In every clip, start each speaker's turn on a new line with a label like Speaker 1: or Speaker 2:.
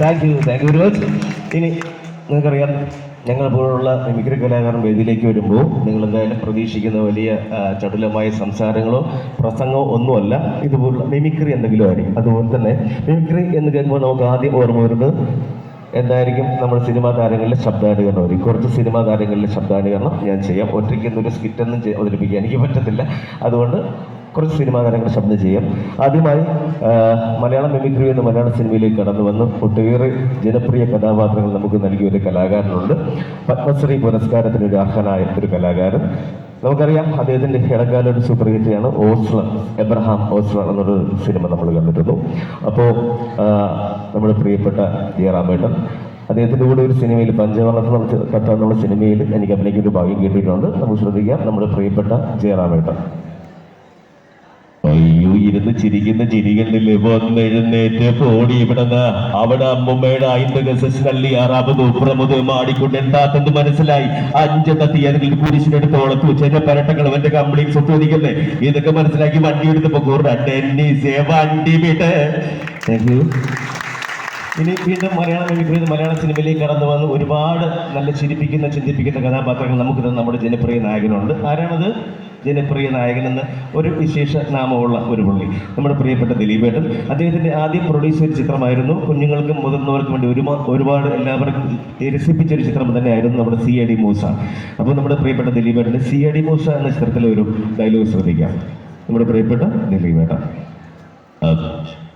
Speaker 1: Thank you thank you very much ഇനി നിങ്ങൾക്കറിയാം ഞങ്ങൾ പോലുള്ള മിമിക്രി കലാകാരൻ വേദിയിലേക്ക് വരുമ്പോൾ നിങ്ങൾ എന്തായാലും പ്രതീക്ഷിക്കുന്ന വലിയ ചടുലമായ സംസാരങ്ങളോ പ്രസംഗമോ ഒന്നുമല്ല. ഇതുപോലുള്ള മിമിക്രി എന്തെങ്കിലും ആയിരിക്കും. അതുപോലെ തന്നെ മിമിക്രി എന്ന് കേൾക്കുമ്പോൾ നമുക്ക് ആദ്യം ഓർമ്മ വരുന്നത് എന്തായിരിക്കും നമ്മൾ സിനിമാ താരങ്ങളിലെ ശബ്ദാനുകരണം? വരും കുറച്ച് സിനിമാ താരങ്ങളിലെ ശബ്ദാനുകരണം ഞാൻ ചെയ്യാം. ഒറ്റയ്ക്ക് ഒരു സ്കിറ്റൊന്നും അവതരിപ്പിക്കാൻ എനിക്ക് പറ്റത്തില്ല. അതുകൊണ്ട് കുറച്ച് സിനിമാ താരങ്ങളുടെ ശബ്ദം ചെയ്യാം. ആദ്യമായി മലയാള മിമിക്രി എന്ന മലയാള സിനിമയിലേക്ക് കടന്നു വന്ന്. ഒട്ടേറെ ജനപ്രിയ കഥാപാത്രങ്ങൾ നമുക്ക് നൽകിയ ഒരു കലാകാരനുണ്ട്. പത്മശ്രീ പുരസ്കാരത്തിന് ഒരു അർഹനായ ഒരു കലാകാരൻ. നമുക്കറിയാം അദ്ദേഹത്തിന്റെ ഇടക്കാല ഒരു സൂപ്പർ ഹിറ്റാണ് ഓസ്ലർ എബ്രഹാം ഓസ്ലർ എന്നൊരു സിനിമ നമ്മൾ കണ്ടിരുന്നു. അപ്പോൾ നമ്മുടെ പ്രിയപ്പെട്ട ജയറാമേട്ടൻ അദ്ദേഹത്തിന്റെ കൂടെ ഒരു സിനിമയിൽ പഞ്ചവർണ കഥ എന്നുള്ള സിനിമയിൽ എനിക്ക് അഭിനയിക്കുന്ന ഒരു ഭാഗ്യം കിട്ടിയിട്ടുണ്ട്. നമുക്ക് ശ്രദ്ധിക്കാം നമ്മുടെ പ്രിയപ്പെട്ട ജയറാമേട്ടൻ. അയ്യോ ഇരുന്ന് ചിരിക്കുന്ന ചിരികളിൽ വന്നെഴുന്നേറ്റ് പോടി ഇവിടുന്ന്. അവിടെ അമ്മുമ്മയുടെ ഐന്ദക സെഷനല്ലി ആറാമത് ഉപ്രമുത് മാടിക്കൊണ്ട് എന്താത്തെന്ന് മനസ്സിലായി. അഞ്ചെണ്ണ തീയതികളിൽ ഓളത്ത് വെച്ച പരട്ടങ്ങൾ അവന്റെ കംപ്ലീറ്റ് സ്വത്ത് ഇതൊക്കെ മനസ്സിലാക്കി വണ്ടി എടുത്ത് വിട്ട് ഇനി വീണ്ടും മലയാള മിമിക്രി എന്ന മലയാള സിനിമയിലേക്ക് കടന്നു വന്ന് ഒരുപാട് നല്ല ചിരിപ്പിക്കുന്ന ചിന്തിപ്പിക്കുന്ന കഥാപാത്രങ്ങൾ നമുക്ക് തന്ന നമ്മുടെ ജനപ്രിയ നായകനുണ്ട്. ആരാണത്? ജനപ്രിയ നായകൻ എന്ന ഒരു വിശേഷ നാമമുള്ള ഒരു പുള്ളി. നമ്മുടെ പ്രിയപ്പെട്ട ദിലീപേട്ടൻ. അദ്ദേഹത്തിന്റെ ആദ്യ പ്രൊഡ്യൂസ് ചെയ്ത ചിത്രമായിരുന്നു. കുഞ്ഞുങ്ങൾക്കും മുതിർന്നവർക്കും വേണ്ടി ഒരുപാട് ഒരുപാട് എല്ലാവർക്കും രസിപ്പിച്ച ഒരു ചിത്രം തന്നെയായിരുന്നു നമ്മുടെ സി എ ഡി മൂസ. അപ്പോൾ നമ്മുടെ പ്രിയപ്പെട്ട ദിലീപേട്ടന്റെ സി എ ഡി മൂസ എന്ന ചിത്രത്തിലെ ഒരു ഡയലോഗ് ശ്രദ്ധിക്കാം. നമ്മുടെ പ്രിയപ്പെട്ട ദിലീപേട്ടൻ.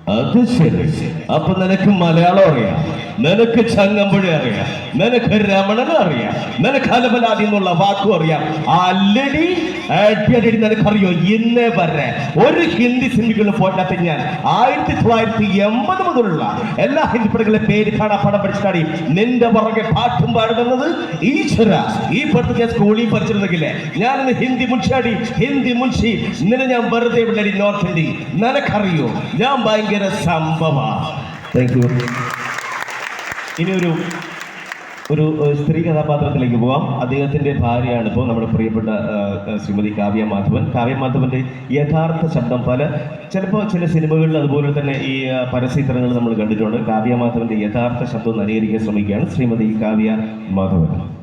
Speaker 1: അത് ശരി. അപ്പൊ നിനക്ക് മലയാളം അറിയാം. നിനക്ക് ചങ്ങമ്പുഴ അറിയാം. നിനക്ക് രമണൻ അറിയാം. നിനക്ക് അലബലാദി എന്നുള്ള വാക്കും അറിയാം. അല്ലടി അടിയടി നിനക്കറിയോ? ഇന്നേ വരെ ഒരു ഹിന്ദി സിനിമകളും പോറ്റാത്ത ഞാൻ ആയിരത്തി തൊള്ളായിരത്തി എൺപത് മുതലുള്ള എല്ലാ ഹിന്ദി പടങ്ങളെ പേര് കാണാൻ പടം പഠിച്ചാടി നിന്റെ പുറകെ പാട്ടും പാടുന്നത്. ഈശ്വര ഈ പടത്ത് ഞാൻ സ്കൂളിൽ പഠിച്ചിരുന്നെങ്കിലേ ഞാനിന്ന് ഹിന്ദി മുൻഷാടി ഹിന്ദി മുൻഷി. നിന്നെ ഞാൻ വെറുതെ വിടടി നോർത്ത് ഇന്ത്യ. നിനക്കറിയോ? ഞാൻ ഭയങ്കര സംഭവ. താങ്ക് യു ഇനി ഒരു ഒരു സ്ത്രീ കഥാപാത്രത്തിലേക്ക് പോവാം. അദ്ദേഹത്തിന്റെ ഭാര്യയാണ് ഇപ്പോൾ നമ്മുടെ പ്രിയപ്പെട്ട ശ്രീമതി കാവ്യ മാധവൻ. കാവ്യ മാധവന്റെ യഥാർത്ഥ ശബ്ദം പല ചിലപ്പോൾ ചില സിനിമകളിൽ അതുപോലെ തന്നെ ഈ പരസ്യചിത്രങ്ങൾ നമ്മൾ കണ്ടിട്ടുണ്ട്. കാവ്യ മാധവന്റെ യഥാർത്ഥ ശബ്ദം നവീകരിക്കാൻ ശ്രമിക്കുകയാണ് ശ്രീമതി കാവ്യ മാധവൻ.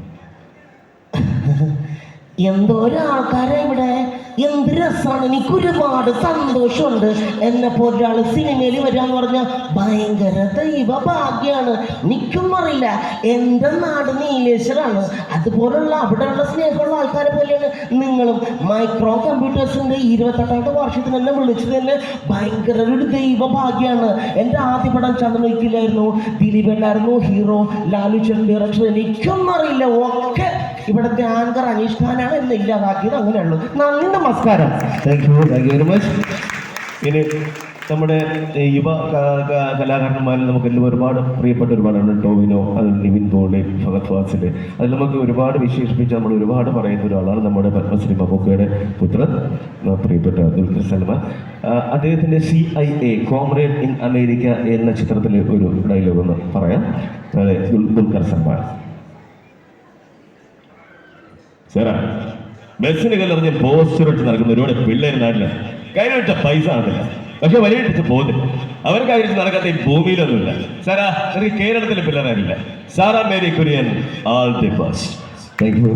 Speaker 2: എന്തോരം ആൾക്കാരെ ഇവിടെ? എന്ത് രസമാണ്. എനിക്ക് ഒരുപാട് സന്തോഷമുണ്ട്. എന്നെ പോലൊരാൾ സിനിമയിൽ വരാന്ന് പറഞ്ഞ ഭയങ്കര ദൈവ ഭാഗ്യാണ് എനിക്കും അറിയില്ല. എന്റെ നാട് നീലേശ്വരാണ്. അതുപോലുള്ള അവിടെയുള്ള സ്നേഹമുള്ള ആൾക്കാരെ പോലെയാണ് നിങ്ങളും. മൈക്രോ കമ്പ്യൂട്ടേഴ്സിന്റെ ഇരുപത്തെട്ടാമത്തെ വർഷത്തിൽ എന്നെ വിളിച്ചത് തന്നെ ഭയങ്കര ഒരു ദൈവ ഭാഗ്യമാണ് എന്റെ ആദ്യ പടം ചന്ദ്രനൊക്കിലായിരുന്നു ദിലീപേട്ടായിരുന്നു ഹീറോ. ലാലു ചന്ദ് എനിക്കും അറിയില്ല. ഒക്കെ ഇവിടുത്തെ ആങ്കർ അനീഷ് ഖാനാണ് എന്നെ ഇല്ലാതാക്കിയത്. അങ്ങനെയുള്ളൂ നന്ദി നമസ്കാരം.
Speaker 1: Thank you thank you very much ഇനി നമ്മുടെ യുവ കലാകാരന്മാരിൽ നമുക്ക് എല്ലാം ഒരുപാട് പ്രിയപ്പെട്ട ഒരുപാടാണ് ടോവിനോ അത് നിവിൻ പോളി ഭഗത് ഫാസിൽ അതിൽ നമുക്ക് ഒരുപാട് വിശേഷിപ്പിച്ച് നമ്മൾ ഒരുപാട് പറയുന്ന ഒരാളാണ് നമ്മുടെ പത്മശ്രീ മമ്മൂക്കയുടെ പുത്രൻ പ്രിയപ്പെട്ട ദുൽഖർ സൽമാൻ. അദ്ദേഹത്തിന്റെ C I A comrade in America എന്ന ചിത്രത്തിലെ ഒരു ഡയലോഗ് ഒന്ന് പറയാം. അതെ ദുൽ- ദുൽഖർ സൽമാൻ. സാറാ ബസ്സിന് കല്ലെറിഞ്ഞ് പോസ്റ്റർ ഇട്ട് നടക്കുന്ന ഒരുപാട് പിള്ളേർ നാട്ടിൽ കയ്യിലിട്ട പൈസ ആണില്ല. പക്ഷെ വലിയ പോകുന്നില്ല അവർക്ക് കയ്യിൽ നടക്കാത്ത ഈ ഭൂമിയിലൊന്നുമില്ല. സാറാ എനിക്ക് കേരളത്തിലെ പിള്ളേരാരില്ല Sarah Mary Kurian all the best thank you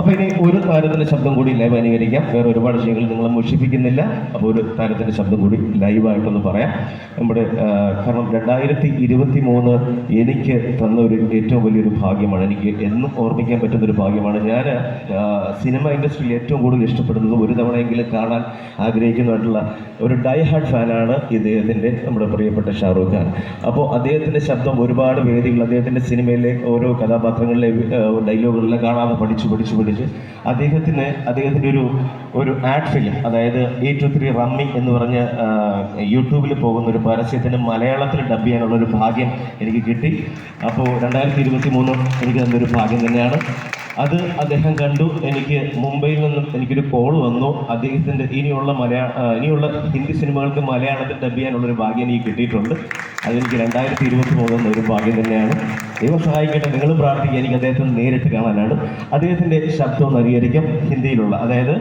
Speaker 1: അപ്പൊ ഇനി ഒരു താരത്തിന്റെ ശബ്ദം കൂടി ലൈവ് അനുകരിക്കാം. വേറെ ഒരുപാട് വിഷയങ്ങൾ നിങ്ങളെ മുഷിപ്പിക്കുന്നില്ല അപ്പോൾ ഒരു താരത്തിന്റെ ശബ്ദം കൂടി ലൈവായിട്ടൊന്ന് പറയാം. നമ്മുടെ കാരണം രണ്ടായിരത്തി ഇരുപത്തി മൂന്ന് എനിക്ക് തന്ന ഒരു ഏറ്റവും വലിയൊരു ഭാഗ്യമാണ്. എനിക്ക് എന്നും ഓർമ്മിക്കാൻ പറ്റുന്ന ഒരു ഭാഗ്യമാണ് ഞാൻ സിനിമ ഇൻഡസ്ട്രിയിൽ ഏറ്റവും കൂടുതൽ ഇഷ്ടപ്പെടുന്നത് ഒരു തവണയെങ്കിലും കാണാൻ ആഗ്രഹിക്കുന്നതായിട്ടുള്ള ഒരു ഡൈ ഹാർഡ് ഫാനാണ് ഇദ്ദേഹത്തിന്റെ നമ്മുടെ പ്രിയപ്പെട്ട ഷാറൂഖ് ഖാൻ. അപ്പോൾ അദ്ദേഹത്തിന്റെ ശബ്ദം ഒരുപാട് വേദികൾ അദ്ദേഹത്തിന്റെ സിനിമയിലെ ഓരോ കഥാപാത്രങ്ങളിലെ ഡയലോഗുകളിലെ കാണാതെ പഠിച്ചു പഠിച്ചു പഠിച്ച് അദ്ദേഹത്തിന് അദ്ദേഹത്തിന്റെ ഒരു ഒരു ആഡ് ഫിലിം അതായത് എ ടു ത്രീ റമ്മി എന്ന് പറഞ്ഞ് യൂട്യൂബിൽ പോകുന്ന ഒരു പരസ്യത്തിന് മലയാളത്തിൽ ഡബ് ചെയ്യാനുള്ള ഒരു ഭാഗ്യം എനിക്ക് കിട്ടി. അപ്പോൾ രണ്ടായിരത്തി ഇരുപത്തി മൂന്ന് എനിക്ക് തന്നൊരു ഭാഗ്യം തന്നെയാണ്. അത് അദ്ദേഹം കണ്ടു. എനിക്ക് മുംബൈയിൽ നിന്നും എനിക്കൊരു കോൾ വന്നു. അദ്ദേഹത്തിന്റെ ഇനിയുള്ള മലയാള ഇനിയുള്ള ഹിന്ദി സിനിമകൾക്ക് മലയാളത്തിൽ ഡബ് ചെയ്യാനുള്ളൊരു ഭാഗ്യം എനിക്ക് കിട്ടിയിട്ടുണ്ട്. അതെനിക്ക് രണ്ടായിരത്തി ഇരുപത്തി മൂന്ന് ഒരു ഭാഗ്യം തന്നെയാണ്. ദൈവം സഹായിക്കട്ടെ. നിങ്ങൾ പ്രാർത്ഥിക്കുക. എനിക്ക് അദ്ദേഹത്തെ നേരിട്ട് കാണാനാണ്. അദ്ദേഹത്തിന്റെ ശബ്ദം നവീകരിക്കാം ഹിന്ദിയിലുള്ള അതായത്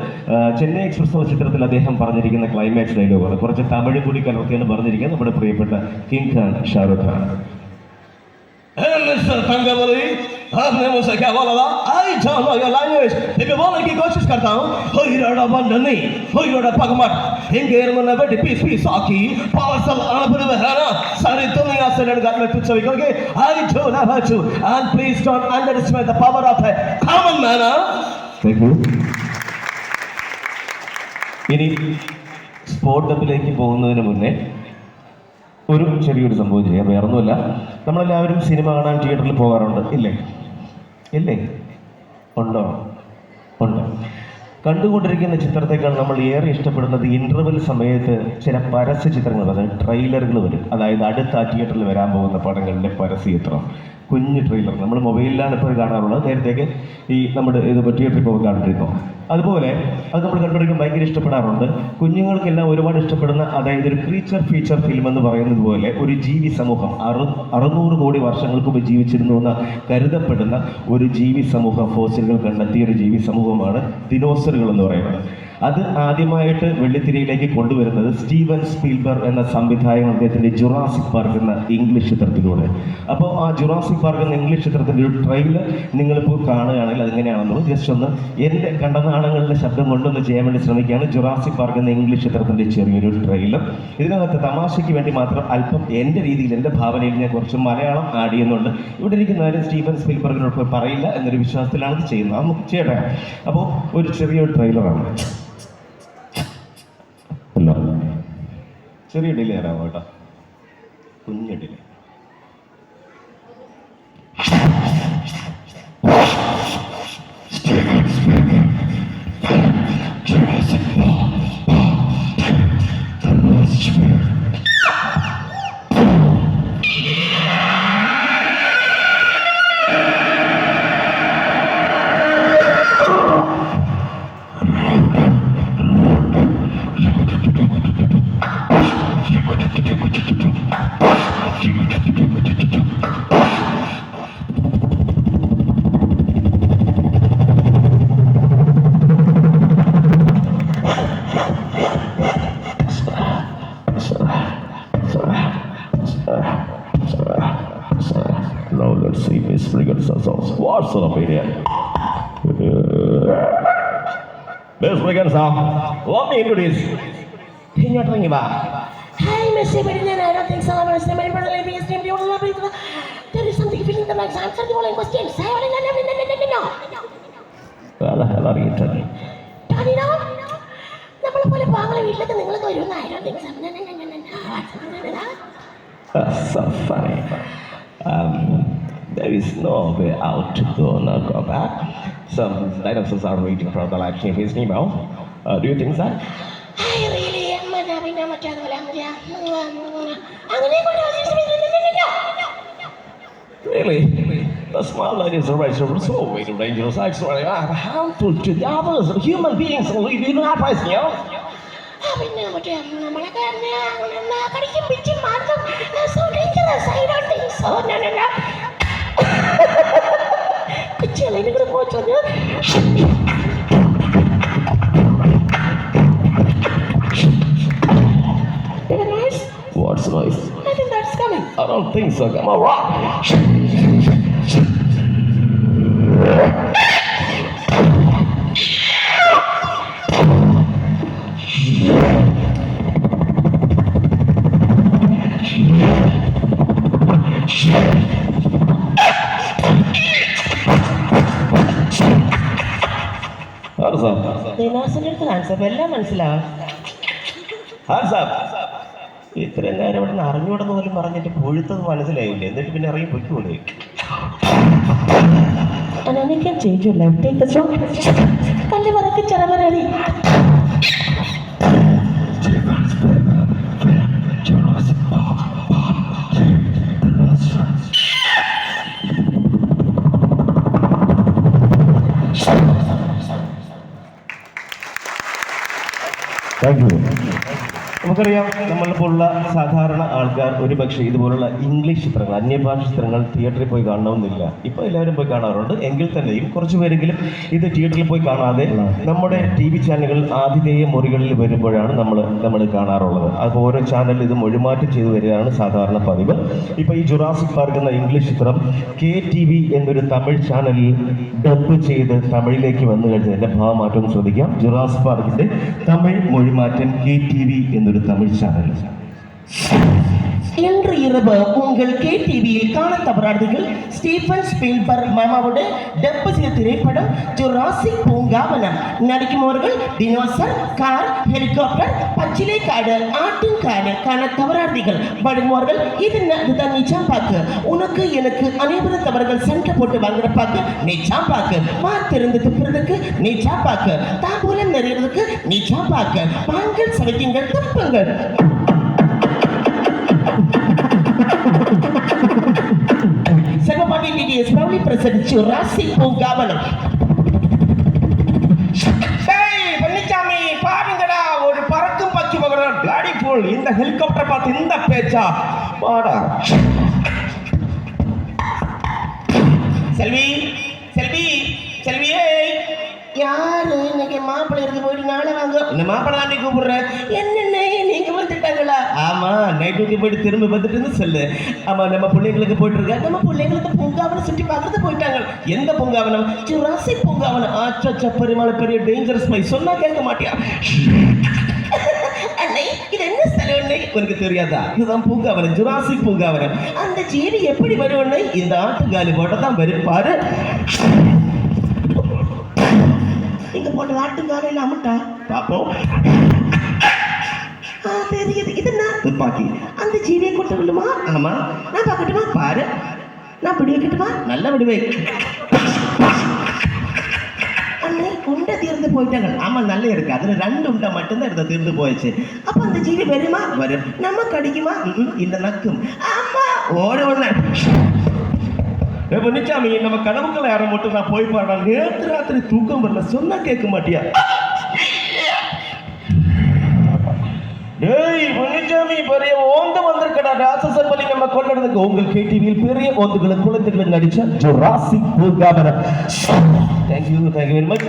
Speaker 1: ചെന്നൈ എക്സ്പ്രസ് എന്ന ചിത്രത്തിൽ അദ്ദേഹം പറഞ്ഞിരിക്കുന്ന ക്ലൈമാക്സ് ഡയലോഗാണ് കുറച്ച് തമിഴ് കൂടി കലർത്തിയാണ് പറഞ്ഞിരിക്കുന്നത്. നമ്മുടെ പ്രിയപ്പെട്ട
Speaker 3: King Khan Shahrukh Khan. I don't know your language. If you want to get conscious, Kartam, Hoyroda Bandani, Hoyroda Pagamat, Ingerman, Betty P. Saki, Pawasal Anapadavahana, Saritulina Senate Government to Savikoke. I don't have her to. And please don't underestimate the power of a common manner.
Speaker 1: Thank you. ഇനി spot അപ്പിലേക്ക് പോകുന്നതിന് മുന്നേ ഒരു ചെറിയൊരു സംഭവം ചെയ്യാം വേറൊന്നുമല്ല നമ്മളെല്ലാവരും സിനിമ കാണാൻ തിയേറ്ററിൽ പോകാറുണ്ട് ഇല്ലേ ഇല്ലേ? ഉണ്ടോ? ഉണ്ട്. കണ്ടുകൊണ്ടിരിക്കുന്ന ചിത്രത്തെക്കാൾ നമ്മൾ ഏറെ ഇഷ്ടപ്പെടുന്നത് ഇന്റർവെൽ സമയത്ത് ചില പരസ്യ ചിത്രങ്ങൾ അതായത് ട്രെയിലറുകൾ വരും. അതായത് അടുത്ത തിയേറ്ററിൽ വരാൻ പോകുന്ന പടങ്ങളുടെ പരസ്യ ചിത്രം കുഞ്ഞ് ട്രെയിലർ നമ്മൾ മൊബൈലിലാണ് ഇപ്പോൾ കാണാറുള്ളത്. നേരത്തേക്ക് ഈ നമ്മുടെ ഇത് തിയേറ്ററിൽ പോകുമ്പോൾ കണ്ടിരുന്നു അതുപോലെ അത് നമ്മൾ കണ്ടുപിടിക്കാൻ ഭയങ്കര ഇഷ്ടപ്പെടാറുണ്ട്. കുഞ്ഞുങ്ങൾക്കെല്ലാം ഒരുപാട് ഇഷ്ടപ്പെടുന്ന അതായത് ഒരു ക്രീച്ചർ ഫീച്ചർ ഫിലിം എന്ന് പറയുന്നത് പോലെ ഒരു ജീവി സമൂഹം അറു അറുന്നൂറ് കോടി വർഷങ്ങൾക്ക് മുമ്പ് ജീവിച്ചിരുന്നു എന്ന് കരുതപ്പെടുന്ന ഒരു ജീവി സമൂഹം ഫോസിലുകൾ കണ്ടെത്തിയ ഒരു ജീവി സമൂഹമാണ് ദിനോസറുകൾ എന്ന് പറയുന്നത്. അത് ആദ്യമായിട്ട് വെള്ളിത്തിരയിലേക്ക് കൊണ്ടുവരുന്നത് സ്റ്റീവൻ സ്പീൽബർ എന്ന സംവിധായകൻ അദ്ദേഹത്തിന്റെ ജുറാസിക് പാർക്ക് എന്ന ഇംഗ്ലീഷ് ചിത്രത്തിലൂടെ. അപ്പോൾ ആ ജുറാസിക് പാർക്ക് എന്ന ഇംഗ്ലീഷ് ചിത്രത്തിന്റെ ഒരു ട്രെയിലർ നിങ്ങളിപ്പോൾ കാണുകയാണെങ്കിൽ അതെങ്ങനെയാണെന്നുള്ളത് ജസ്റ്റ് ഒന്ന് എന്റെ കണ്ടനാണങ്ങളുടെ ശബ്ദം കൊണ്ടൊന്ന് ചെയ്യാൻ വേണ്ടി ശ്രമിക്കുകയാണ് ജുറാസിക് പാർക്ക് എന്ന ഇംഗ്ലീഷ് ചിത്രത്തിന്റെ ചെറിയൊരു ട്രെയിലർ. ഇതിനകത്ത് തമാശയ്ക്ക് വേണ്ടി മാത്രം അല്പം എന്റെ രീതിയിൽ എന്റെ ഭാവനയിൽ ഞാൻ കുറച്ച് മലയാളം ആഡ് ചെയ്യുന്നുണ്ട്. ഇവിടെ ഇരിക്കുന്നവരും സ്റ്റീഫൻ സ്പീൽബർഗിനോട് പറയില്ല എന്നൊരു വിശ്വാസത്തിലാണ് ഇത് ചെയ്യുന്നത്. നമുക്ക് ചെയ്യട്ടെ? അപ്പോൾ ഒരു ചെറിയൊരു ട്രെയിലറാണ്. ചെറിയ ഡിലേ തരാമോ കേട്ടോ? കുഞ്ഞ് Miss Brigands, let me introduce. ഇങ്ങോട്ടിറങ്ങി വാ
Speaker 2: Hi, Mr. Biden. I don't think so. I'm Mr. Biden. But let me ask him. Do you want to know? There is something filling the blanks. Answer the following questions. I want to know. No, no, no, no, no.
Speaker 1: Well, the hell are you telling?
Speaker 2: ടോണിനോ നമ്മളെ പോലെ പാങ്ങളെ വീട്ടിലേക്ക് നിങ്ങൾക്ക് വരുമെന്ന് I don't think so. No, no, no, no, no, no.
Speaker 1: That's so funny. Um, there is no way out to go now go back. Some dinosaurs are waiting for the light in his Nemo. Uh, do you think that?
Speaker 2: I really am a പിന്നെ മറ്റേതുപോലെ അങ്ങനെ അങ്ങനെ കൊണ്ട്
Speaker 1: Really? The small dinosaurs are so very dangerous. Actually, are harmful to the others. Human beings live in our place, you know?
Speaker 2: ആ, പിന്നെ മറ്റേ നമ്മളൊക്കെ അങ്ങനെ അങ്ങനെ കടിക്കും പിടിച്ചും മാർക്കും so dangerous I don't think so no no no പിച്ചുകളെ കൂടെ പോച്ചത് Nice.
Speaker 1: don't think so. Come on, rock. Hands up.
Speaker 2: ദിനാസിന്റെ അടുത്ത് കാണിച്ചപ്പോ എല്ലാം മനസ്സിലാവും
Speaker 1: Hands up. ഇത്രയും നേരം ഇവിടെ നിന്ന് അറിഞ്ഞുകൂടെന്ന് പോലും പറഞ്ഞിട്ട് പൊഴുത്തത് മനസ്സിലായില്ല? എന്നിട്ട് പിന്നെ ഇറങ്ങി പൊയ്ക്കൂടെ
Speaker 2: And then you can change
Speaker 1: നമുക്കറിയാം നമ്മളിപ്പോഴുള്ള സാധാരണ ആൾക്കാർ ഒരു പക്ഷേ ഇതുപോലുള്ള ഇംഗ്ലീഷ് ചിത്രങ്ങൾ അന്യഭാഷ ചിത്രങ്ങൾ തിയേറ്ററിൽ പോയി കാണണമെന്നില്ല. ഇപ്പോൾ എല്ലാവരും പോയി കാണാറുണ്ട്. എങ്കിൽ തന്നെയും കുറച്ച് പേരെങ്കിലും ഇത് തിയേറ്ററിൽ പോയി കാണാതെ നമ്മുടെ ടി വി ചാനലുകൾ ആതിഥേയ മുറികളിൽ വരുമ്പോഴാണ് നമ്മൾ നമ്മൾ കാണാറുള്ളത്. അപ്പോൾ ഓരോ ചാനലിൽ ഇത് മൊഴിമാറ്റം ചെയ്തു വരികയാണ് സാധാരണ പതിവ്. ഇപ്പോൾ ഈ ജുറാസിക് പാർക്ക് എന്ന ഇംഗ്ലീഷ് ചിത്രം കെ ടി വി എന്നൊരു തമിഴ് ചാനലിൽ ഡബ് ചെയ്ത് തമിഴിലേക്ക് വന്നു കഴിഞ്ഞതിന്റെ ഭാവമാറ്റവും ശ്രദ്ധിക്കാം. ജുറാസിക് പാർക്കിന്റെ തമിഴ് മൊഴിമാറ്റം കെ ടി വി എന്നൊരു തമിഴ് ചാനൽ
Speaker 2: இன்று இரவு உங்கள் கே டிவியில் காண தவறாதீர்கள். ஸ்டீஃபன் ஸ்பீல்பர் மாமாவோட டப்பு செய்த திரைப்படம் ஜுராசிக் பூங்காவனம் நடிக்குமவர்கள் டினோசர் கார் ஹெலிகாப்டர் பச்சிலை காடு ஆட்டின் காடு காண தவறாதீர்கள். வருவார்கள் இது தான் இதுதான் நிச்சயம் பாக்கு. உனக்கு எனக்கு அனைவரும் தவறுகள் சண்டை போட்டு வாங்குற பாக்கு நிச்சயம் பாக்கு. திறந்து துப்புறதுக்கு நிஜா பாக்கு. தாம்பூலம் நிறையிறதுக்கு நிச்சயம் பாக்கு. வாங்கல் சமைக்குங்கள் துப்புங்கள் Selvapandi DTS proudly present Jurassic
Speaker 3: Palanisamy பாருங்கடா ஒரு பறக்கும் பிளாடி ஃபுல் இந்த ஹெலிகாப்டர் பார்த்து இந்த பேச்சா? வாடா.
Speaker 2: செல்வி செல்வி செல்வியே யாரு? இன்னைக்கு மாப்பிள்ளை இருக்கு போயிட்டு நாளை வாங்க.
Speaker 3: இந்த மாப்பிள்ளை தாண்டி கூப்பிடுறேன்
Speaker 2: நீங்க
Speaker 3: ஆமா நைட் டியூட்டி போயிட்டு திரும்ப வந்துட்டுன்னு சொல்லு. ஆமா நம்ம பிள்ளைங்களுக்கு போயிட்டு இருக்க
Speaker 2: நம்ம பிள்ளைங்களுக்கு பூங்காவனம் சுற்றி பார்க்கறது போயிட்டாங்க.
Speaker 3: எந்த பூங்காவனம்?
Speaker 2: ஜுராசிக் பூங்காவனம்.
Speaker 3: ஆச்சா சப்பரிமால பெரிய டேஞ்சரஸ் மை சொன்னா கேட்க மாட்டியா?
Speaker 2: இது என்ன ஸ்தலம்
Speaker 3: உனக்கு தெரியாதா? இதுதான் பூங்காவனம் ஜுராசிக் பூங்காவனம்.
Speaker 2: அந்த ஜீவி எப்படி வரும்
Speaker 3: இந்த ஆட்டுக்காலி போட்ட தான் வரும். பாரு.
Speaker 2: நீங்க போட்ட ஆட்டுங்காலையில் அமுட்டா?
Speaker 3: பாப்போம்.
Speaker 2: ஆ, தெரியுது இது என்ன
Speaker 3: துப்பாக்கி
Speaker 2: அந்த ஜீவியை கொண்டு விடுமா
Speaker 3: ஆமா
Speaker 2: நான் பார்க்கட்டுமா
Speaker 3: பாரு
Speaker 2: நான் பிடி வைக்கட்டுமா
Speaker 3: நல்ல விடுவே
Speaker 2: அண்ணே உண்டை தீர்ந்து போயிட்டாங்க
Speaker 3: ஆமா நல்ல இருக்கு அதுல ரெண்டு உண்டை மட்டும்தான் எடுத்து தீர்ந்து போயிடுச்சு
Speaker 2: அப்ப அந்த ஜீவி வருமா
Speaker 3: வரும்
Speaker 2: நம்ம கடிக்குமா
Speaker 3: இந்த நக்கும்
Speaker 2: ஆமா
Speaker 3: ஓட ஒண்ணு நிச்சாமி நம்ம கனவுக்களை யாரை மட்டும் நான் போய் பாடுறேன் நேற்று ராத்திரி தூக்கம் வரல சொன்னா கேட்க மாட்டியா பொன்னிச்சாமி பெரிய ஓந்து வந்திருக்கிற ராட்சச பலி நம்ம கொண்டதுக்கு உங்கள் கேட்டிவியில் பெரிய ஓந்துகளை குளத்துக்கு நடிச்ச ஜுராசிக் பூங்காவனம் தேங்க்யூ தேங்க்யூ வெரி மச்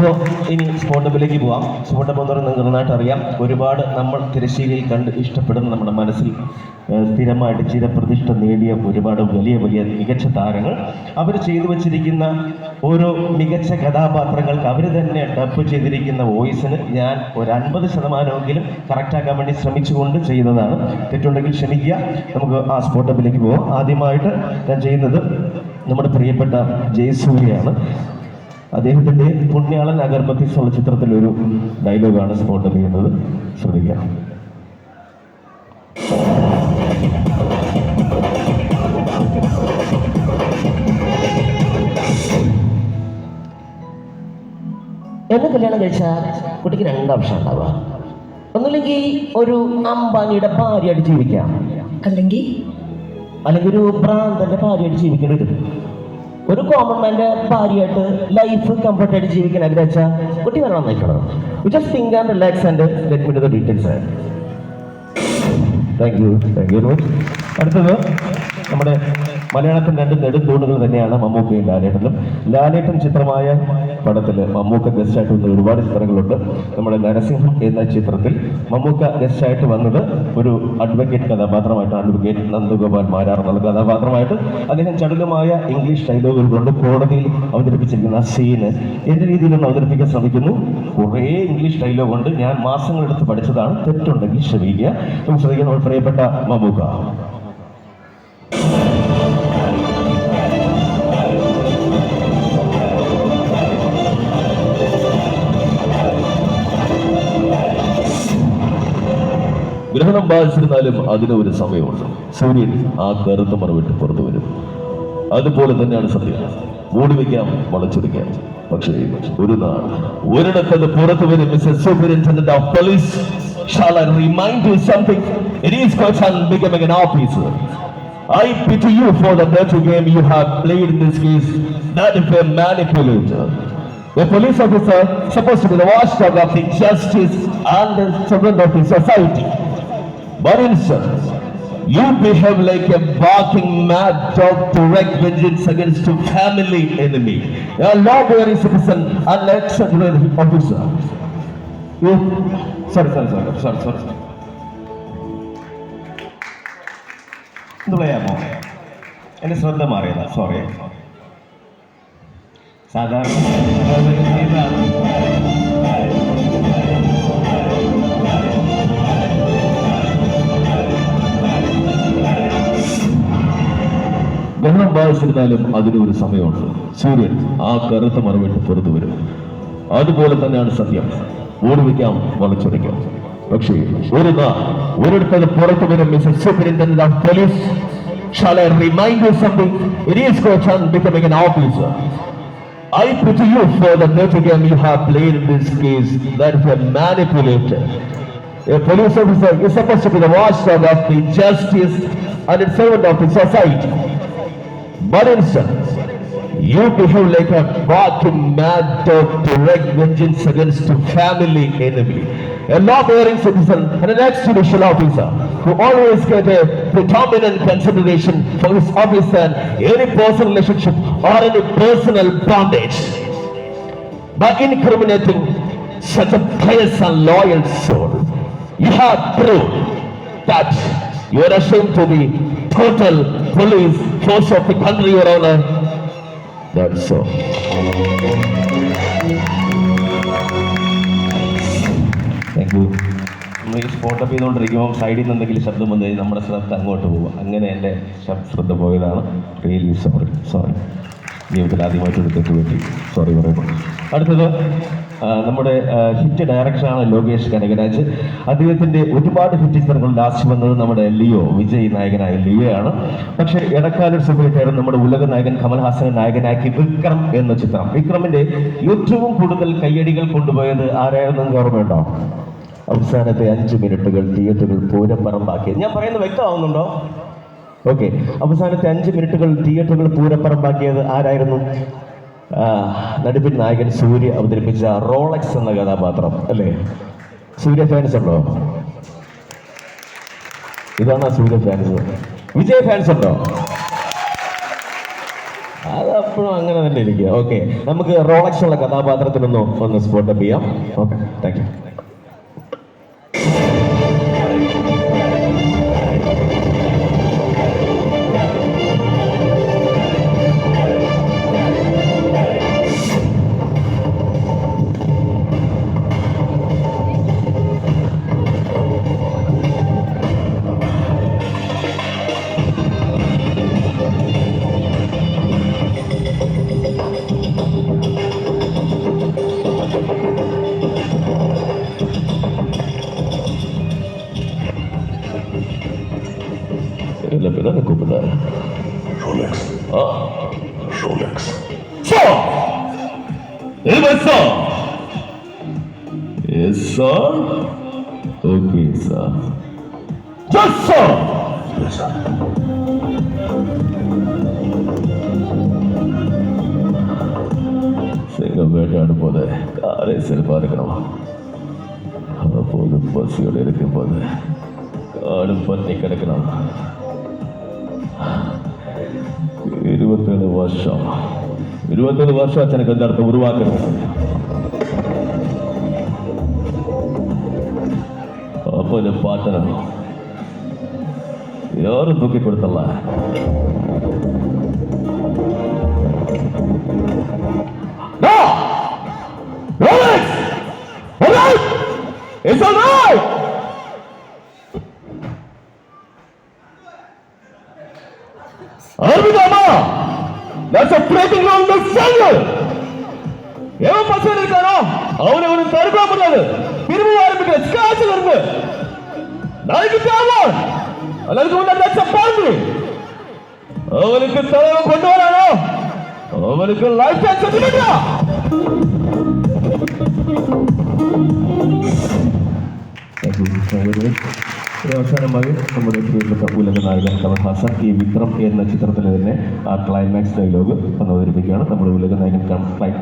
Speaker 3: ഇപ്പോൾ ഇനി സ്പോട്ടപ്പിലേക്ക് പോവാം. സ്പോട്ടപ്പ് എന്ന് പറയുന്നത് നന്നായിട്ട് അറിയാം. ഒരുപാട് നമ്മൾ തിരശ്ശീലയിൽ കണ്ട് ഇഷ്ടപ്പെടുന്ന നമ്മുടെ മനസ്സിൽ സ്ഥിരമായിട്ട് ചിരപ്രതിഷ്ഠ നേടിയ ഒരുപാട് വലിയ വലിയ മികച്ച താരങ്ങൾ. അവർ ചെയ്തു വച്ചിരിക്കുന്ന ഓരോ മികച്ച കഥാപാത്രങ്ങൾക്ക് അവർ തന്നെ ഡബ് ചെയ്തിരിക്കുന്ന വോയിസിന് ഞാൻ ഒരു അൻപത് ശതമാനമെങ്കിലും കറക്റ്റാക്കാൻ വേണ്ടി ശ്രമിച്ചുകൊണ്ട് ചെയ്യുന്നതാണ്. തെറ്റുണ്ടെങ്കിൽ ക്ഷമിക്കുക. നമുക്ക് ആ സ്പോട്ടപ്പിലേക്ക് പോവാം. ആദ്യമായിട്ട് ഞാൻ ചെയ്യുന്നത് നമ്മുടെ പ്രിയപ്പെട്ട ജയസൂര്യയാണ്. അദ്ദേഹത്തിന്റെ പുണ്യാളൻ അഗർബത്തീസ് എന്നുള്ള ചിത്രത്തിലെ ഒരു ഡയലോഗാണ് സ്പോട്ട് ചെയ്യുന്നത്. ശ്രദ്ധിക്കാം
Speaker 2: എന്നെ കല്യാണം കഴിച്ചാൽ കുട്ടിക്ക് രണ്ട് ഓപ്ഷൻ ഉണ്ടാവുക. ഒന്നുമില്ലെങ്കിൽ ഒരു അംബാനിയുടെ ഭാര്യയായിട്ട് ജീവിക്കാം.
Speaker 4: അല്ലെങ്കിൽ?
Speaker 2: അല്ലെങ്കിൽ ഒരു ഭ്രാന്തന്റെ ഭാര്യയായിട്ട് ജീവിക്കേണ്ടി വരും. ഒരു കോമൺ മാന്റെ ഭാര്യയായിട്ട് ലൈഫ് കംഫർട്ടായിട്ട് ജീവിക്കാൻ ആഗ്രഹിച്ച കുട്ടി വരണം you just think and relax and let me
Speaker 1: the details thank you thank you അടുത്തത് നമ്മുടെ മലയാളത്തിൽ രണ്ട് നെടുന്തൂണുകൾ തന്നെയാണ് മമ്മൂക്കയും ലാലേട്ടനും. ലാലേട്ടൻ ചിത്രമായ പടത്തിൽ മമ്മൂക്ക ഗസ്റ്റായിട്ട് വന്ന ഒരുപാട് ചിത്രങ്ങളുണ്ട്. നമ്മുടെ നരസിംഹം എന്ന ചിത്രത്തിൽ മമ്മൂക്ക ഗസ്റ്റായിട്ട് വന്നത് ഒരു അഡ്വക്കേറ്റ് കഥാപാത്രമായിട്ട് അഡ്വക്കേറ്റ് നന്ദഗോപാൽ മാരാർ എന്നുള്ള കഥാപാത്രമായിട്ട്. അദ്ദേഹം ചടുലമായ ഇംഗ്ലീഷ് ഡയലോഗുകൾ കൊണ്ട് കോടതിയിൽ അവതരിപ്പിച്ചിരിക്കുന്ന സീന് രീതിയിൽ രീതിയിലൊന്ന് അവതരിപ്പിക്കാൻ ശ്രമിക്കുന്നു? കുറേ ഇംഗ്ലീഷ് ഡയലോഗ് കൊണ്ട് ഞാൻ മാസങ്ങളെടുത്ത് പഠിച്ചതാണ്. തെറ്റുണ്ടെങ്കിൽ ക്ഷമിക്കുക. ശ്രദ്ധിക്കുന്ന പ്രിയപ്പെട്ട മമ്മൂക്ക. ഗ്രഹണം ബാധിച്ചിരുന്നാലും അതിന് ഒരു സമയമുണ്ട് സൂര്യൻ ആ കറുത്ത മറവിട്ട് പുറത്തു വരും അതുപോലെ തന്നെയാണ് സത്യം മൂടി വയ്ക്കാം വളച്ചൊടിക്കാം പക്ഷേ ഒരു നാൾ ഒരിടത്തത് പുറത്തു വരും shall I remind you something it is question becoming an officer I pity you for the dirty game you have played in this case. That is a manipulator. A police officer supposed to be the watchdog of the justice and the servant of the society. But instead, you behave like a barking mad dog to wreak vengeance against a family enemy, a law-abiding citizen and an extraordinary officer. You, sorry, sorry, sorry, sorry, sorry.
Speaker 3: ഒന്ന് പറയാമോ എൻ്റെ ശ്രദ്ധ മാറിയതാ sorry സാധാരണ
Speaker 1: വെള്ളം വായിച്ചിരുന്നാലും അതിനൊരു സമയമുണ്ട് സൂര്യൻ ആ കറുത്ത മറവിട്ട് പുറത്തു വരും അതുപോലെ തന്നെയാണ് സത്യം ഓടിവെക്കാം വളച്ചൊടിക്കാം പക്ഷേ ഒരു നാൾ ഒരിടത്തത് പുറത്തു വരും mister superintendent of police Shall I remind you something? It is your chance becoming an officer I pity you for the dirty game you have played in this case that you have manipulated. A police officer is supposed to be the watchdog of the justice and the servant of the society. But instead, you behave like a barking mad dog to wreak vengeance against a family enemy. A law-bearing citizen and an ex-judicial officer who always get a predominant consideration for his office and any personal relationship or any personal bondage. By incriminating such a pious and loyal soul, you have proved that you are ashamed to be total police force of the country, Your Honor. That's all.
Speaker 3: Thank you. നമ്മൾ ഈ സ്പോട്ടപ്പ് ചെയ്തുകൊണ്ടിരിക്കുമ്പോൾ സൈഡിൽ നിന്ന് എന്തെങ്കിലും ശബ്ദം വന്നു കഴിഞ്ഞാൽ നമ്മുടെ ശ്രദ്ധ അങ്ങോട്ട് പോകും അങ്ങനെ എന്റെ ശ്രദ്ധ പോയതാണ് റിയലി സോറി സോറി ജീവിതത്തിൽ ആദ്യമായിട്ട് എടുത്തിട്ട് പറ്റി സോറി പറയുമ്പോൾ അടുത്തത് നമ്മുടെ ഹിറ്റ് ഡയറക്ടറാണ് ലോകേഷ് കനകരാജ്. അദ്ദേഹത്തിന്റെ ഒരുപാട് ഹിറ്റ് ചിത്രങ്ങൾ ലാസ്റ്റ് വന്നത് നമ്മുടെ ലിയോ വിജയ് നായകനായ ലിയോ ആണ് പക്ഷേ ഇടക്കാല സമയത്തായിരുന്നു നമ്മുടെ ഉലക നായകൻ കമൽഹാസനെ നായകനാക്കി വിക്രം എന്ന ചിത്രം. വിക്രമിന്റെ ഏറ്റവും കൂടുതൽ കയ്യടികൾ കൊണ്ടുപോയത് ആരായിരുന്നു ഓർമ്മയുണ്ടോ? അവസാനത്തെ അഞ്ച് മിനിറ്റുകൾ തിയേറ്ററുകൾ പൂരപ്പറമ്പാക്കിയത് ഞാൻ പറയുന്നത് വ്യക്തമാവുന്നുണ്ടോ? ഓക്കെ. അവസാനത്തെ അഞ്ച് മിനിറ്റുകൾ തിയേറ്ററുകൾ പൂരപ്പറമ്പാക്കിയത് ആരായിരുന്നു? നടുപ്പിൻ നായകൻ സൂര്യ അവതരിപ്പിച്ച റോളക്സ് എന്ന കഥാപാത്രം അല്ലേ? സൂര്യ ഫാൻസ് ഉണ്ടോ? ഇതാണ് സൂര്യ ഫാൻസ് വിജയ് ഫാൻസ് ഉണ്ടോ? അത് അപ്പോഴും അങ്ങനെ തന്നെ ഇരിക്കുക. ഓക്കെ നമുക്ക് റോളക്സ് ഉള്ള കഥാപാത്രത്തിനൊന്ന് ഒന്ന് സ്പോട്ടപ്പ് ചെയ്യാം.
Speaker 1: Okay
Speaker 4: thank
Speaker 1: you yes sir yes sir okay sir just sir சிங்கம் வேட்டையாடும் போது காரை செல்பாக இருக்கிறோம் அப்போது இருக்கும்போது காடும் பற்றி கிடக்கிறோம் இருபத்தேழு வருஷம் இருபத்தொரு வருஷம் ஆச்சு எனக்கு வந்து அடுத்த உருவாக்குறது அப்போ இதை பார்த்தேன் யாரும் தூக்கி கொடுத்தலாம் It's all! நாளைக்கு தேவன் அல்லதுக்கு முன்னாடி that's a boundary. அவனுக்கு தலைவன் கொண்டு வரானோ அவனுக்கு லைஃப் டைம் അവസാനമായി നമ്മുടെ പ്രിയപ്പെട്ട ഉലക നായകൻ കമൽഹാസൻ ഈ വിക്രം എന്ന ചിത്രത്തിൽ തന്നെ ആ ക്ലൈമാക്സ് ഡയലോഗ് വന്ന് അവതരിപ്പിക്കുകയാണ്. നമ്മുടെ ഉലക നായകൻ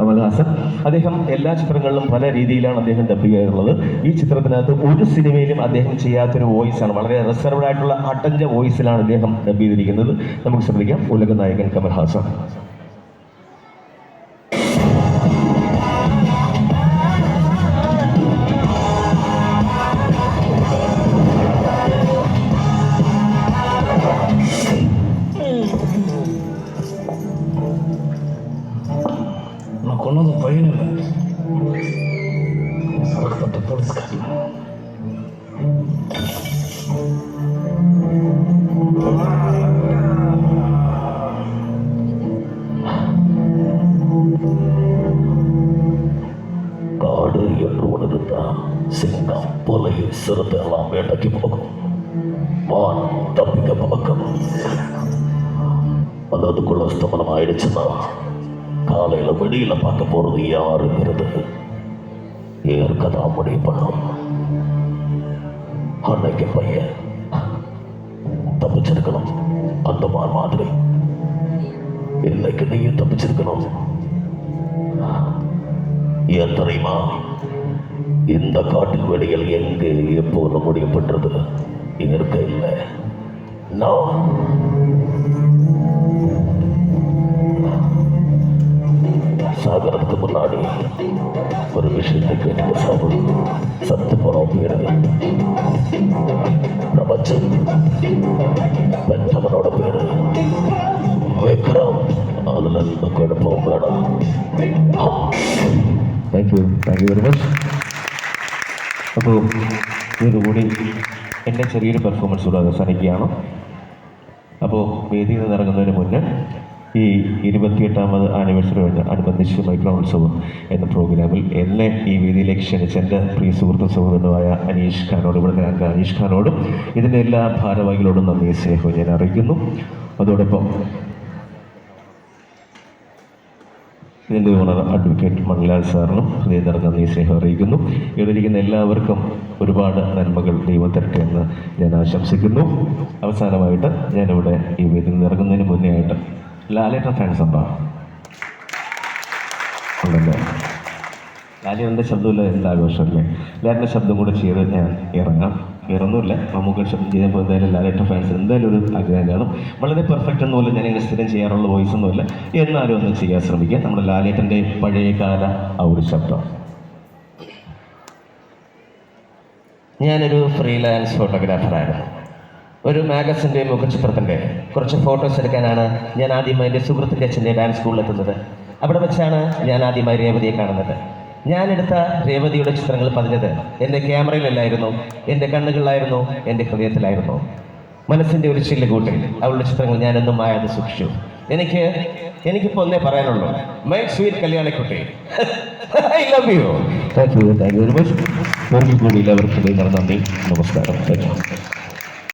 Speaker 1: കമൽഹാസൻ. അദ്ദേഹം എല്ലാ ചിത്രങ്ങളിലും പല രീതിയിലാണ് അദ്ദേഹം ഡബ് ചെയ്യാറുള്ളത്. ഈ ചിത്രത്തിനകത്ത് ഒരു സിനിമയിലും അദ്ദേഹം ചെയ്യാത്തൊരു വോയിസാണ് വളരെ റിസർവ്ഡ് ആയിട്ടുള്ള അടഞ്ഞ വോയിസിലാണ് അദ്ദേഹം ഡബ് ചെയ്തിരിക്കുന്നത്. നമുക്ക് ശ്രദ്ധിക്കാം. ഉലക നായകൻ കമൽഹാസൻ.
Speaker 5: நான் கொன்னது பையன் இல்லை சரக்கப்பட்ட போலீஸ்காரன்
Speaker 4: காடு என்று உணர்ந்தான் சிங்கம் புலை சிறுத்தை எல்லாம் வேட்டைக்கு போகும். வான் தப்பிக்க பார்க்கும் அது அதுக்குள்ள ஸ்தமனம் ஆயிடுச்சுன்னா காலையில வெளியில பார்க்க போறது யாருங்கிறது ஏற்கதான் முடிவு பண்ணும் அன்னைக்கு பையன் தப்பிச்சிருக்கணும். அந்த மாதிரி மாதிரி. இன்னைக்கு நீயும் தப்பிச்சிருக்கணும். ஏன் தெரியுமா? இந்த காட்டில் வெளியில் எங்கு எப்போது முடியப்பட்டது? இயற்கை இல்லை. நான் சாகரத்துக்கு முன்னாடி ஒரு விஷயத்தை கேட்டு சாவு சத்து போனோம் பேரு பிரபஞ்சம் பெற்றவனோட பேரு விக்ரம் அதுல இருந்து குழப்பம் வேணாம்
Speaker 1: thank you thank you very much അപ്പോൾ ഇതോടുകൂടി എൻ്റെ ചെറിയൊരു പെർഫോമൻസ് കൂടെ അവസാനിക്കുകയാണ് അപ്പോൾ വേദിയിൽ നിന്ന് ഇറങ്ങുന്നതിന് മുന്നേ ഈ ഇരുപത്തിയെട്ടാമത് ആനിവേഴ്സറി അനുബന്ധിച്ച് മൈക്രോത്സവം എന്ന പ്രോഗ്രാമിൽ എന്നെ ഈ വേദിയിലേക്ക് ക്ഷണിച്ച എന്റെ പ്രിയ സുഹൃത്തും സഹോദരനുമായ അനീഷ് ഖാനോട് ഇവിടെ അനീഷ് ഖാനോടും ഇതിന്റെ എല്ലാ ഭാരവാഹികളോടും നന്ദി സ്നേഹവും ഞാൻ അറിയിക്കുന്നു. അതോടൊപ്പം ഇതിന്റെ ഓണർ അഡ്വക്കേറ്റ് മണിലാൽ സാറിനും ഹൃദയം നിറഞ്ഞ സ്നേഹം അറിയിക്കുന്നു. ഇവിടെ ഇരിക്കുന്ന എല്ലാവർക്കും ഒരുപാട് നന്മകൾ ദൈവം തരട്ടെ എന്ന് ഞാൻ ആശംസിക്കുന്നു. അവസാനമായിട്ട് ഞാനിവിടെ ഈ വേദി നിറങ്ങുന്നതിന് മുന്നേ ആയിട്ട് ലാലേട്ടൻ ഫാൻസ് ഉണ്ടോ? ഉണ്ടല്ലേ? ലാലിയുടെ ശബ്ദമില്ല എന്താ ആഘോഷമല്ലേ? ലാലിന്റെ ശബ്ദം കൂടെ ചെയ്ത് ഞാൻ ഇറങ്ങാം. വേറൊന്നുമില്ല. നമുക്ക് ശബ്ദം ചെയ്തപ്പോൾ എന്തായാലും ലാലേട്ട ഫാൻസ് എന്തായാലും ഒരു ആഗ്രഹം കാണും. വളരെ പെർഫെക്റ്റ് ഒന്നുമല്ല ഞാൻ ഇങ്ങനെ സ്ഥിരം ചെയ്യാറുള്ള വോയിസ് ഒന്നുമില്ല. എന്നാലും ഒന്ന് ചെയ്യാൻ ശ്രമിക്കുക നമ്മുടെ ലാലേട്ടന്റെ പഴയകാല ആ ഒരു ശബ്ദം. ഞാനൊരു ഫ്രീലാൻസ് ഫോട്ടോഗ്രാഫറായിരുന്നു ഒരു മാഗസിന്റെ മുഖചിത്രത്തിന്റെ കുറച്ച് ഫോട്ടോസ് എടുക്കാനാണ് ഞാൻ ആദ്യമായി എന്റെ സുഹൃത്തിന്റെ അച്ഛന്റെ ഡാൻസ് സ്കൂളിൽ എത്തുന്നത്. അവിടെ വെച്ചാണ് ഞാൻ ആദ്യമായി രേവതിയെ കാണുന്നത്. ഞാനെടുത്ത രേവതിയുടെ ചിത്രങ്ങൾ പതിഞ്ഞത് എന്റെ ക്യാമറയിലല്ലായിരുന്നു എന്റെ കണ്ണുകളിലായിരുന്നു എന്റെ ഹൃദയത്തിലായിരുന്നു. മനസ്സിന്റെ ഒരു ചില്ല് കൂട്ടി അവളുടെ ചിത്രങ്ങൾ ഞാൻ എന്നും മായാതെ സൂക്ഷിച്ചു. എനിക്ക് എനിക്കിപ്പോൾ ഒന്നേ പറയാനുള്ളൂ. My sweet Kalyanikutty. I love you thank you thank you very much കൂടി എല്ലാവർക്കും നന്ദി. നമസ്കാരം. Thank U